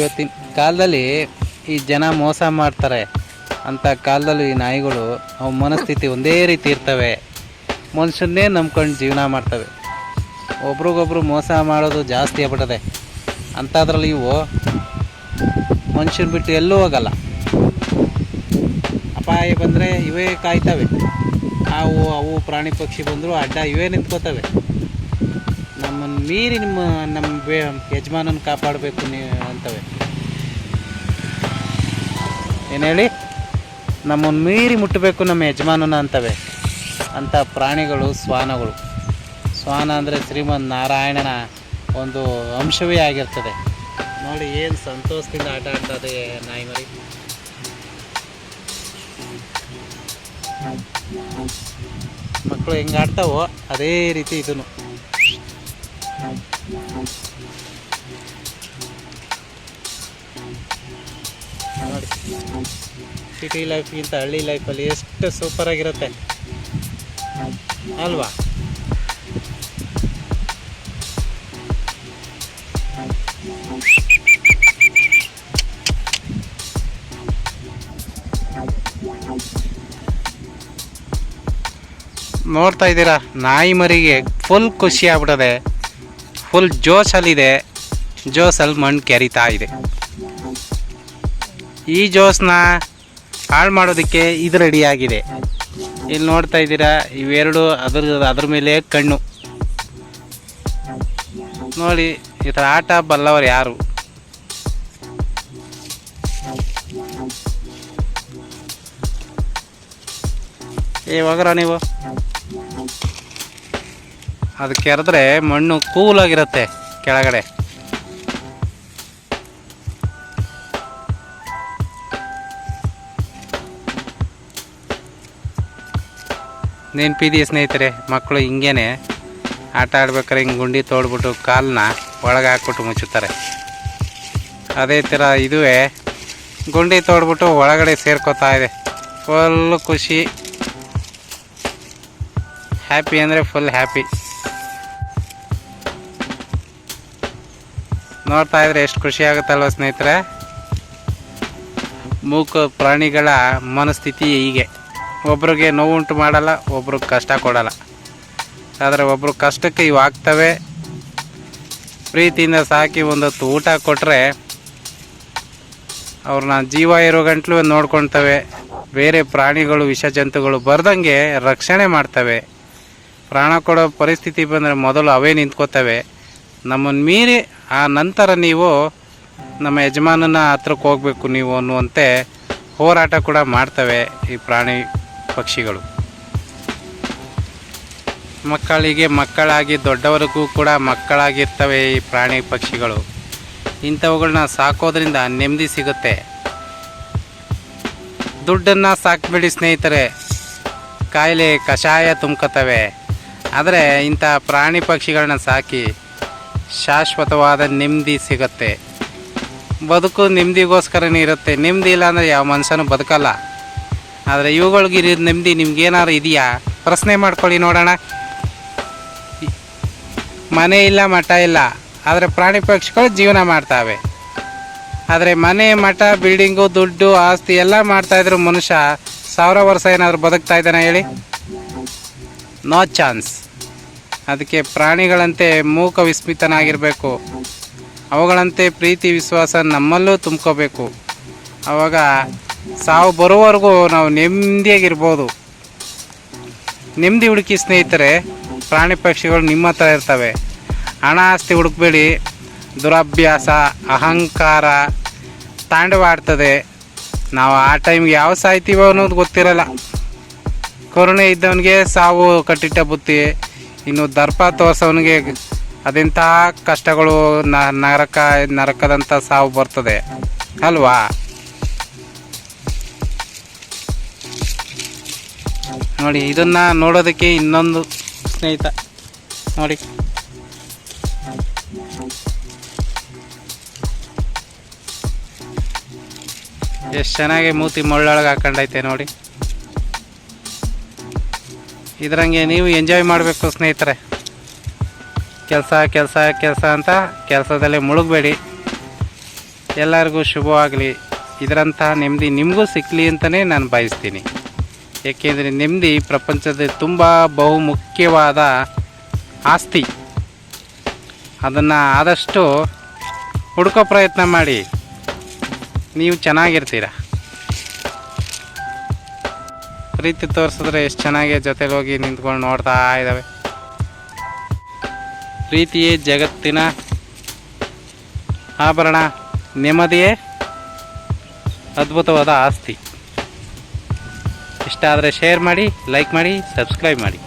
ಇವತ್ತಿನ ಕಾಲದಲ್ಲಿ ಈ ಜನ ಮೋಸ ಮಾಡ್ತಾರೆ ಅಂತ ಕಾಲದಲ್ಲಿ ಈ ನಾಯಿಗಳು ಅವು ಮನಸ್ಥಿತಿ ಒಂದೇ ರೀತಿ ಇರ್ತವೆ. ಮನುಷ್ಯನ್ನೇ ನಂಬ್ಕೊಂಡು ಜೀವನ ಮಾಡ್ತವೆ. ಒಬ್ರಿಗೊಬ್ರು ಮೋಸ ಮಾಡೋದು ಜಾಸ್ತಿ ಆಗ್ಬಿಟ್ಟದೆ ಅಂಥದ್ರಲ್ಲಿ ಇವು ಮನುಷ್ಯನ ಬಿಟ್ಟು ಎಲ್ಲೂ ಹೋಗಲ್ಲ. ಅಪಾಯ ಬಂದರೆ ಇವೇ ಕಾಯ್ತವೆ. ಹಾವು, ಅವು, ಪ್ರಾಣಿ ಪಕ್ಷಿ ಬಂದರೂ ಅಡ್ಡ ಇವೇ ನಿಂತ್ಕೋತವೆ. ನಮ್ಮನ್ನು ಮೀರಿ ನಿಮ್ಮ, ನಮ್ಮ ಯಜಮಾನನ ಕಾಪಾಡಬೇಕು ನೀವು ಅಂತವೆ ಏನು ಹೇಳಿ? ನಮ್ಮನ್ನು ಮೀರಿ ಮುಟ್ಟಬೇಕು ನಮ್ಮ ಯಜಮಾನನ ಅಂತವೆ. ಅಂಥ ಪ್ರಾಣಿಗಳು, ಶ್ವಾನಗಳು. ಶ್ವಾನ ಅಂದರೆ ಶ್ರೀಮನ್ ನಾರಾಯಣನ ಒಂದು ಅಂಶವೇ ಆಗಿರ್ತದೆ. ನೋಡಿ ಏನು ಸಂತೋಷದಿಂದ ಆಟ ಆಡ್ತದೆ ನಾಯಿ ಮರಿ ಮಕ್ಕಳು ಹೆಂಗೆ ಆಡ್ತಾವೋ ಅದೇ ರೀತಿ ಇದನ್ನು. ಸಿಟಿ ಲೈಫ್ಗಿಂತ ಹಳ್ಳಿ ಲೈಫಲ್ಲಿ ಎಷ್ಟು ಸೂಪರಾಗಿರುತ್ತೆ ಅಲ್ವಾ? ನೋಡ್ತಾ ಇದ್ದೀರಾ, ನಾಯಿ ಮರಿಗೆ ಫುಲ್ ಖುಷಿ ಆಗ್ಬಿಡದೆ ಫುಲ್ ಜೋಶಲ್ಲಿದೆ ಜೋಸಲ್ಲಿ ಮಣ್ಣು ಕೆರಿತಾ ಇದೆ. ಈ ಜೋಸ್ನ ಹಾಳು ಮಾಡೋದಕ್ಕೆ ಇದು ರೆಡಿಯಾಗಿದೆ. ಇಲ್ಲಿ ನೋಡ್ತಾ ಇದ್ದೀರಾ, ಇವೆರಡು ಅದ್ರ ಅದ್ರ ಮೇಲೆ ಕಣ್ಣು. ನೋಡಿ, ಈ ಥರ ಆಟ ಬಲ್ಲವರು ಯಾರು? ಏ, ಹೋಗ್ರ ನೀವು? ಅದು ಕೆರೆದ್ರೆ ಮಣ್ಣು ಕೂಲಾಗಿರುತ್ತೆ ಕೆಳಗಡೆ. ನೆನಪಿದೆಯಾ ಸ್ನೇಹಿತರೆ ಮಕ್ಕಳು ಹಿಂಗೇನೆ ಆಟ ಆಡ್ಬೇಕಾದ್ರೆ ಹಿಂಗೆ ಗುಂಡಿ ತೋಡ್ಬಿಟ್ಟು ಕಾಲನ್ನ ಒಳಗೆ ಹಾಕ್ಬಿಟ್ಟು ಮುಚ್ಚುತ್ತಾರೆ. ಅದೇ ಥರ ಇದುವೇ ಗುಂಡಿ ತೋಡ್ಬಿಟ್ಟು ಒಳಗಡೆ ಸೇರ್ಕೋತಾ ಇದೆ. ಫುಲ್ ಖುಷಿ. ಹ್ಯಾಪಿ ಅಂದರೆ ಫುಲ್ ಹ್ಯಾಪಿ ನೋಡ್ತಾ ಇದ್ರೆ ಎಷ್ಟು ಖುಷಿ ಆಗುತ್ತಲ್ವ ಸ್ನೇಹಿತರೆ? ಮೂಕ ಪ್ರಾಣಿಗಳ ಮನಸ್ಥಿತಿ ಹೀಗೆ. ಒಬ್ರಿಗೆ ನೋವುಂಟು ಮಾಡಲ್ಲ, ಒಬ್ರಿಗೆ ಕಷ್ಟ ಕೊಡಲ್ಲ. ಆದರೆ ಒಬ್ರು ಕಷ್ಟಕ್ಕೆ ಇವು ಆಗ್ತವೆ. ಪ್ರೀತಿಯಿಂದ ಸಾಕಿ ಒಂದೊತ್ತು ಊಟ ಕೊಟ್ಟರೆ ಅವ್ರನ್ನ ಜೀವ ಇರೋ ಗಂಟ್ಲು ನೋಡ್ಕೊಳ್ತವೆ. ಬೇರೆ ಪ್ರಾಣಿಗಳು ವಿಷ ಜಂತುಗಳು ಬರ್ದಂಗೆ ರಕ್ಷಣೆ ಮಾಡ್ತವೆ. ಪ್ರಾಣ ಕೊಡೋ ಪರಿಸ್ಥಿತಿ ಬಂದರೆ ಮೊದಲು ಅವೇ ನಿಂತ್ಕೋತವೆ. ನಮ್ಮನ್ನು ಮೀರಿ ಆ ನಂತರ ನೀವು ನಮ್ಮ ಯಜಮಾನನ ಹತ್ರಕ್ಕೆ ಹೋಗಬೇಕು ನೀವು ಅನ್ನುವಂತೆ ಹೋರಾಟ ಕೂಡ ಮಾಡ್ತವೆ ಈ ಪ್ರಾಣಿ ಪಕ್ಷಿಗಳು. ಮಕ್ಕಳಿಗೆ ಮಕ್ಕಳಾಗಿ ದೊಡ್ಡವರಿಗೂ ಕೂಡ ಮಕ್ಕಳಾಗಿರ್ತವೆ ಈ ಪ್ರಾಣಿ ಪಕ್ಷಿಗಳು. ಇಂಥವುಗಳನ್ನ ಸಾಕೋದ್ರಿಂದ ನೆಮ್ಮದಿ ಸಿಗುತ್ತೆ. ದುಡ್ಡನ್ನು ಸಾಕ್ಬಿಡಿ ಸ್ನೇಹಿತರೆ. ಕಾಯಿಲೆ ಕಷಾಯ ತುಂಬ್ಕೋತವೆ ಆದರೆ ಇಂಥ ಪ್ರಾಣಿ ಪಕ್ಷಿಗಳನ್ನ ಸಾಕಿ ಶಾಶ್ವತವಾದ ನೆಮ್ಮದಿ ಸಿಗುತ್ತೆ. ಬದುಕು ನೆಮ್ಮದಿಗೋಸ್ಕರನೇ ಇರುತ್ತೆ. ನೆಮ್ಮದಿ ಇಲ್ಲ ಅಂದರೆ ಯಾವ ಮನುಷ್ಯನೂ ಬದುಕಲ್ಲ. ಆದರೆ ಇವುಗಳಿಗಿರೋ ನೆಮ್ಮದಿ ನಿಮ್ಗೇನಾದ್ರು ಇದೆಯಾ? ಪ್ರಶ್ನೆ ಮಾಡ್ಕೊಳ್ಳಿ ನೋಡೋಣ. ಮನೆ ಇಲ್ಲ, ಮಠ ಇಲ್ಲ. ಆದರೆ ಪ್ರಾಣಿ ಪಕ್ಷಿಗಳು ಜೀವನ ಮಾಡ್ತಾವೆ. ಆದರೆ ಮನೆ, ಮಠ, ಬಿಲ್ಡಿಂಗು, ದುಡ್ಡು, ಆಸ್ತಿ ಎಲ್ಲ ಮಾಡ್ತಾಯಿದ್ರು ಮನುಷ್ಯ ಸಾವಿರ ವರ್ಷ ಏನಾದರೂ ಬದುಕ್ತಾ ಇದ್ದಾನೆ ಹೇಳಿ? No chance. ಅದಕ್ಕೆ ಪ್ರಾಣಿಗಳಂತೆ ಮೂಕ ವಿಸ್ಮಿತನಾಗಿರಬೇಕು. ಅವುಗಳಂತೆ ಪ್ರೀತಿ, ವಿಶ್ವಾಸ ನಮ್ಮಲ್ಲೂ ತುಂಬ್ಕೋಬೇಕು. ಆವಾಗ ಸಾವು ಬರುವವರೆಗೂ ನಾವು ನೆಮ್ಮದಿಯಾಗಿರ್ಬೋದು. ನೆಮ್ಮದಿ ಹುಡುಕಿ ಸ್ನೇಹಿತರೆ, ಪ್ರಾಣಿ ಪಕ್ಷಿಗಳು ನಿಮ್ಮ ಹತ್ರ ಇರ್ತವೆ. ಹಣ ಆಸ್ತಿ ಹುಡುಕ್ಬೇಡಿ. ದುರಭ್ಯಾಸ, ಅಹಂಕಾರ ತಾಂಡವಾಡ್ತದೆ ನಾವು ಆ ಟೈಮ್ಗೆ ಯಾವ ಸಾಯ್ತೀವೋ ಅನ್ನೋದು ಗೊತ್ತಿರಲ್ಲ. ಕರುಣೆ ಇದ್ದವನಿಗೆ ಸಾವು ಕಟ್ಟಿಟ್ಟ ಬುತ್ತಿ, ಇನ್ನು ದರ್ಪ ತೋರಿಸೋನಿಗೆ ಅದೆಂಥ ಕಷ್ಟಗಳು ನರಕ ನರಕದಂಥ ಸಾವು ಬರ್ತದೆ. ಅಲ್ವಾ? ನೋಡಿ, ಇದನ್ನ ನೋಡೋದಕ್ಕೆ ಇನ್ನೊಂದು ಸ್ನೇಹಿತ. ನೋಡಿ. ಎಷ್ಟು ಚೆನ್ನಾಗಿ ಮೂತಿ ಮುಳ್ಳೊಳಗೆ ಹಾಕೊಂಡೈತೆ ನೋಡಿ. ಇದರಂಗೆ ನೀವು ಎಂಜಾಯ್ ಮಾಡಬೇಕು ಸ್ನೇಹಿತರೆ. ಕೆಲಸ ಕೆಲಸ ಕೆಲಸ ಅಂತ ಕೆಲಸದಲ್ಲೇ ಮುಳುಗಬೇಡಿ. ಎಲ್ಲರಿಗೂ ಶುಭವಾಗಲಿ. ಇದರಂತಹ ನೆಮ್ಮದಿ ನಿಮಗೂ ಸಿಕ್ಕಲಿ ಅಂತಲೇ ನಾನು ಬಯಸ್ತೀನಿ ಏಕೆಂದರೆ ನೆಮ್ಮದಿ ಪ್ರಪಂಚದ ತುಂಬ ಬಹುಮುಖ್ಯವಾದ ಆಸ್ತಿ. ಅದನ್ನು ಆದಷ್ಟು ಹುಡ್ಕೋ ಪ್ರಯತ್ನ ಮಾಡಿ. ನೀವು ಚೆನ್ನಾಗಿರ್ತೀರ? ಪ್ರೀತಿ ತೋರಿಸಿದ್ರೆ ಎಷ್ಟು ಚೆನ್ನಾಗಿ ಜೊತೆಲಿ ಹೋಗಿ ನಿಂತ್ಕೊಂಡು ನೋಡ್ತಾ ಇದ್ದಾವೆ ಪ್ರೀತಿಯೇ ಜಗತ್ತಿನ ಆಭರಣ, ನೆಮ್ಮದಿಯೇ ಅದ್ಭುತವಾದ ಆಸ್ತಿ. ಇಷ್ಟ ಆದರೆ ಶೇರ್ ಮಾಡಿ ಲೈಕ್ ಮಾಡಿ ಸಬ್ಸ್ಕ್ರೈಬ್ ಮಾಡಿ.